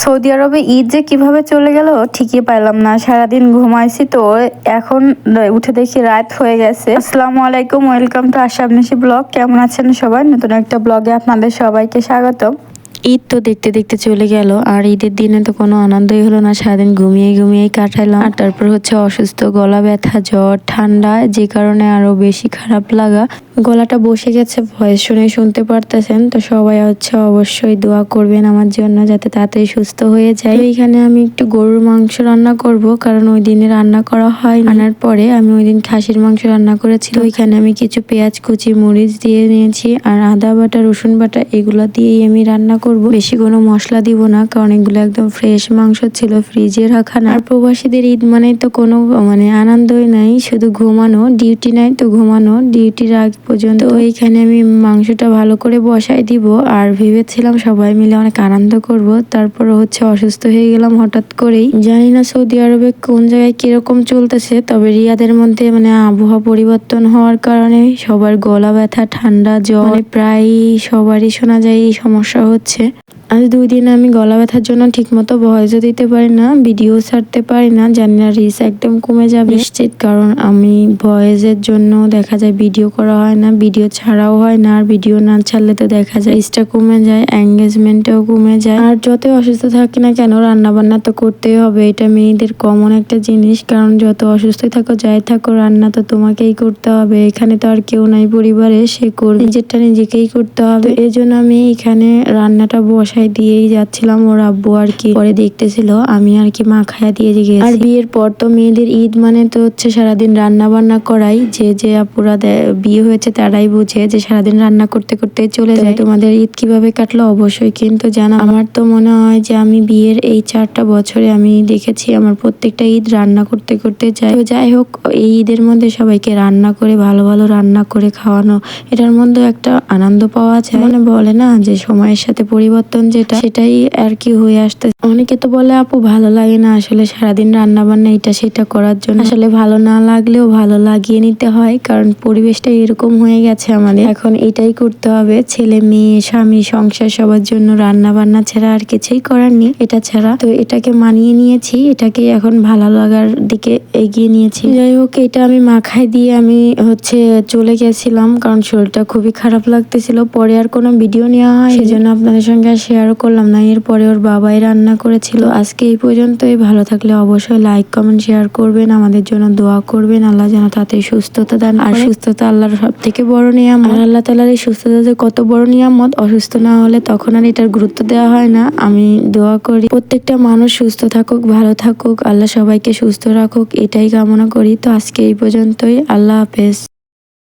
Saudi আরবে ঈদ যে কীভাবে চলে গেল ঠিকই পাইলাম না। সারাদিন ঘুমাইছি তো, এখন উঠে দেখি রাত হয়ে গেছে। আসসালামু আলাইকুম, welcome to Ashab Nishi blog. কেমন আছেন সবাই? নতুন একটা ব্লগে আপনাদের সবাইকে স্বাগত ঈদ তো দেখতে দেখতে চলে গেল, আর ঈদের দিনে তো কোনো আনন্দই হলো না। সারাদিন ঘুমিয়ে ঘুমিয়েই কাটাইলাম। আর তারপর হচ্ছে অসুস্থ, গলা ব্যথা, জ্বর, ঠান্ডা, যে কারণে আরও বেশি খারাপ লাগা। গলাটা বসে গেছে, ভয়েস শুনে শুনতে পারতেছেন। তো সবাই হচ্ছে অবশ্যই দোয়া করবেন আমার জন্য যাতে তাড়াতাড়ি সুস্থ হয়ে যায়। এইখানে আমি একটু গরুর মাংস রান্না করব, কারণ ওই দিনে রান্না করা হয় আনার পরে আমি ওই দিন খাসির মাংস রান্না করেছি ওইখানে আমি কিছু পেঁয়াজ, কুচি, মরিচ দিয়ে নিয়েছি আর আদা বাটা, রসুন বাটা, এগুলো দিয়েই আমি রান্না করব। বেশি কোনো মশলা দিব না, কারণ এগুলো একদম ফ্রেশ মাংস ছিল ফ্রিজে রাখা না। আর প্রবাসীদের ঈদ মানে তো কোনো মানে আনন্দই নাই, শুধু ঘুমানো ডিউটি নাই তো ঘুমানো। ডিউটির আগ পর্যন্ত। ওইখানে এইখানে আমি মাংসটা ভালো করে বসাই দিব আর ভেবেছিলাম সবাই মিলে অনেক আনন্দ করব। তারপর হচ্ছে অসুস্থ হয়ে গেলাম হঠাৎ করেই। জানি না সৌদি আরবে কোন জায়গায় কীরকম চলতেছে, তবে রিয়াদের মধ্যে মানে আবহাওয়া পরিবর্তন হওয়ার কারণে সবার গলা ব্যথা, ঠান্ডা, জ্বর মানে প্রায় সবারই শোনা যায় এই সমস্যা হচ্ছে। আজ দুই দিন আমি গলা ব্যথার জন্য ঠিকমতো ভয়েসও দিতে পারি না ভিডিও ছাড়তে পারি না জানি না রিস একদম কমে যাবে। নিশ্চিত। কারণ আমি ভয়েসের জন্য দেখা যায় ভিডিও করা হয় না ভিডিও ছাড়াও হয় না আর ভিডিও না ছাড়লে তো দেখা যায় রিসটা কমে যায় এঙ্গেজমেন্টটাও কমে যায়। আর যত অসুস্থ থাকি না কেন রান্না বান্না তো করতেই হবে এটা মেয়েদের কমন একটা জিনিস। কারণ যত অসুস্থ থাকো যাই থাকো রান্না তো তোমাকেই করতে হবে এখানে তো আর কেউ নাই পরিবারে সে করবে। নিজেরটা নিজেকেই করতে হবে। এই জন্য আমি এখানে রান্নাটা বসাই দিয়েই যাচ্ছিলাম। ওর আব্বু আর কি পরে দেখতেছিল, আমি আর কি মাখায়া দিয়ে গেছি। আর বিয়ের পর তো মেয়েদের ঈদ মানে তো হচ্ছে সারাদিন রান্না বান্না করাই। যে যে আপুরা বিয়ে হয়েছে তারাই বুঝে যে সারাদিন রান্না করতে করতে চলে যায়। তোমাদের ঈদ কীভাবে কাটলো? অবশ্যই কিন্তু জানা। আমার তো মনে হয় যে আমি বিয়ের এই চারটা বছরে আমি দেখেছি আমার প্রত্যেকটা ঈদ রান্না করতে করতে যাই যাই হোক, এই ঈদের মধ্যে সবাইকে রান্না করে, ভালো ভালো রান্না করে খাওয়ানো, এটার মধ্যে একটা আনন্দ পাওয়া যায়। মানে বলে না যে সময়ের সাথে পরিবর্তন যেটা সেটাই আর কি হয়ে আসতে অনেকে তো বলে, আপু, ভালো লাগে না আসলে সারাদিন রান্না বান্না এটা সেটা করার জন্য। আসলে ভালো না লাগলেও ভালো লাগিয়ে নিতে হয়, কারণ পরিবেশটা এরকম হয়ে গেছে আমাদের। এখন এটাই করতে হবে, ছেলে, মেয়ে, স্বামী, সংসার সবার জন্য রান্না বান্না ছাড়া আর কিছুই করার নেই। এটা ছাড়া তো এটাকে মানিয়ে নিয়েছি, এটাকে এখন ভালো লাগার দিকে এগিয়ে নিয়েছি। যাই হোক, এটা আমি মাখায় দিয়ে আমি হচ্ছে চলে গেছিলাম, কারণ শরীরটা খুবই খারাপ লাগতেছিল, পরে আর কোনো ভিডিও নেওয়া হয় সেজন্য আপনাদের সঙ্গে শেয়ারও করলাম না। এরপরে ওর বাবাই রান্না করেছিল। আজকে এই পর্যন্তই। ভালো থাকলে অবশ্যই লাইক কমেন্ট শেয়ার করবেন। আমাদের জন্য দোয়া করবেন। আল্লাহ যেন তাতে সুস্থতা দেন। আর সুস্থতা আল্লাহর সব থেকে বড় নিয়ামত। আর আল্লাহ তালার এই সুস্থতা যে কত বড় নিয়ামত অসুস্থ না হলে তখন আর এটার গুরুত্ব দেওয়া হয় না। আমি দোয়া করি। প্রত্যেকটা মানুষ সুস্থ থাকুক ভালো থাকুক। আল্লাহ সবাইকে সুস্থ রাখুক। এটাই কামনা করি। তো আজকে এই পর্যন্তই। আল্লাহ হাফেজ।